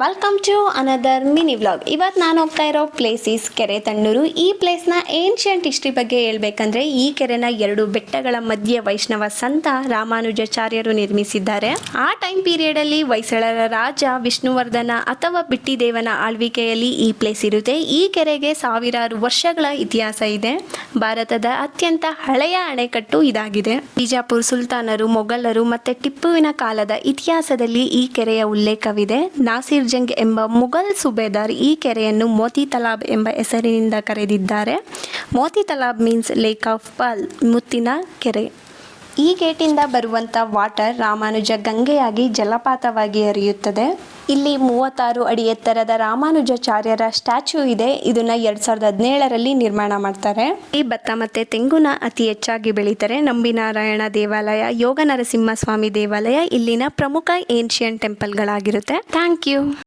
Welcome to another mini vlog ಇವತ್ತು ನಾನು ಹೋಗ್ತಾ ಇರೋ ಪ್ಲೇಸ್ ಈಸ್ ಕೆರೆ ತಣ್ಣೂರು. ಈ ಪ್ಲೇಸ್ನ ಏನ್ಷಿಯಂಟ್ ಹಿಸ್ಟ್ರಿ ಬಗ್ಗೆ ಹೇಳ್ಬೇಕಂದ್ರೆ ಈ ಕೆರೆನ ಎರಡು ಬೆಟ್ಟಗಳ ಮಧ್ಯೆ ವೈಷ್ಣವ ಸಂತ ರಾಮಾನುಜಾಚಾರ್ಯರು ನಿರ್ಮಿಸಿದ್ದಾರೆ. ಆ ಟೈಮ್ ಪೀರಿಯಡಲ್ಲಿ ಹೊಯ್ಸಳರ ರಾಜ ವಿಷ್ಣುವರ್ಧನ ಅಥವಾ ಬಿಟ್ಟಿದೇವನ ಆಳ್ವಿಕೆಯಲ್ಲಿ ಈ ಪ್ಲೇಸ್ ಇರುತ್ತೆ. ಈ ಕೆರೆಗೆ ಸಾವಿರಾರು ವರ್ಷಗಳ ಇತಿಹಾಸ ಇದೆ. ಭಾರತದ ಅತ್ಯಂತ ಹಳೆಯ ಅಣೆಕಟ್ಟು ಇದಾಗಿದೆ. ಬಿಜಾಪುರ್ ಸುಲ್ತಾನರು, ಮೊಘಲರು ಮತ್ತೆ ಟಿಪ್ಪುವಿನ ಕಾಲದ ಇತಿಹಾಸದಲ್ಲಿ ಈ ಕೆರೆಯ ಉಲ್ಲೇಖವಿದೆ. ನಾಸಿರ್ ಜಂಗ್ ಎಂಬ ಮುಘಲ್ ಸುಬೇದಾರ್ ಈ ಕೆರೆಯನ್ನು ಮೋತಿ ತಲಾಬ್ ಎಂಬ ಹೆಸರಿನಿಂದ ಕರೆದಿದ್ದಾರೆ. Moti Talab means lake of pearl ಮುತ್ತಿನ ಕೆರೆ. ಈ ಗೇಟಿಂದ ಬರುವಂತ ವಾಟರ್ ರಾಮಾನುಜ ಗಂಗೆಯಾಗಿ ಜಲಪಾತವಾಗಿ ಹರಿಯುತ್ತದೆ. ಇಲ್ಲಿ ಮೂವತ್ತಾರು ಅಡಿ ಎತ್ತರದ ರಾಮಾನುಜಾಚಾರ್ಯರ ಸ್ಟ್ಯಾಚ್ಯೂ ಇದೆ. ಇದನ್ನ ಎರಡ್ ಸಾವಿರದ ಹದಿನೇಳರಲ್ಲಿ ನಿರ್ಮಾಣ ಮಾಡ್ತಾರೆ. ಈ ಭತ್ತ ಮತ್ತೆ ತೆಂಗುನ ಅತಿ ಹೆಚ್ಚಾಗಿ ಬೆಳೀತಾರೆ. ನಂಬಿನಾರಾಯಣ ದೇವಾಲಯ ಯೋಗ ನರಸಿಂಹ ಸ್ವಾಮಿ ದೇವಾಲಯ, ಇಲ್ಲಿನ ಪ್ರಮುಖ ಏನ್ಷಿಯನ್ ಟೆಂಪಲ್ಗಳಾಗಿರುತ್ತೆ. Thank you.